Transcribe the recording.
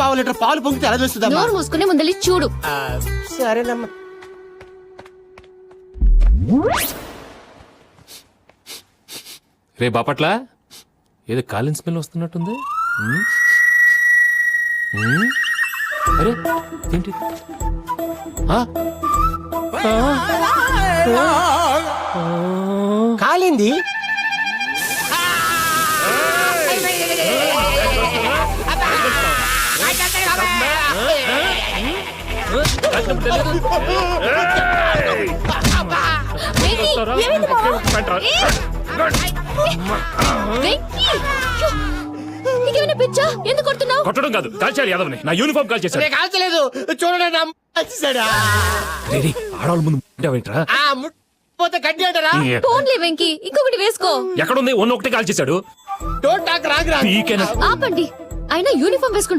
పావు లీటర్ పాలు పొంగితే ఎలా తెలుస్తుందమ్మా నోరు మూసుకునే ముందలి చూడు ఆ, సరేనమ్మా రే బాపట్ల ఏదో కాలిన్ స్మెల్ వస్తున్నట్టుంది ఉమ్. ఉమ్. అరే ఏంటి ఆ? ఆ? కాలింది నీకేమైనా పిచ్చా ఎందుకు కొడుతున్నావు కొట్టడం కాదు కాల్చాడు యాదవ్ని. నా యూనిఫామ్ కాల్ చేశాడు కాల్చలేదు. చూడండి వచ్చేసాడా? ఆడవాళ్ళ ముందు ఆ ముట్టిపోతే కడ్డీ అంటారా? ఫోన్లే వెంకీ ఇంకొకటి వేసుకో. ఎక్కడుంది? ఒన్న ఒకటి కాల్ చేశాడు డోంట్ టాక్ రాగ్. రాగ్ పీకేనా ఆపండి. అయినా యూనిఫామ్ వేసుకుంటే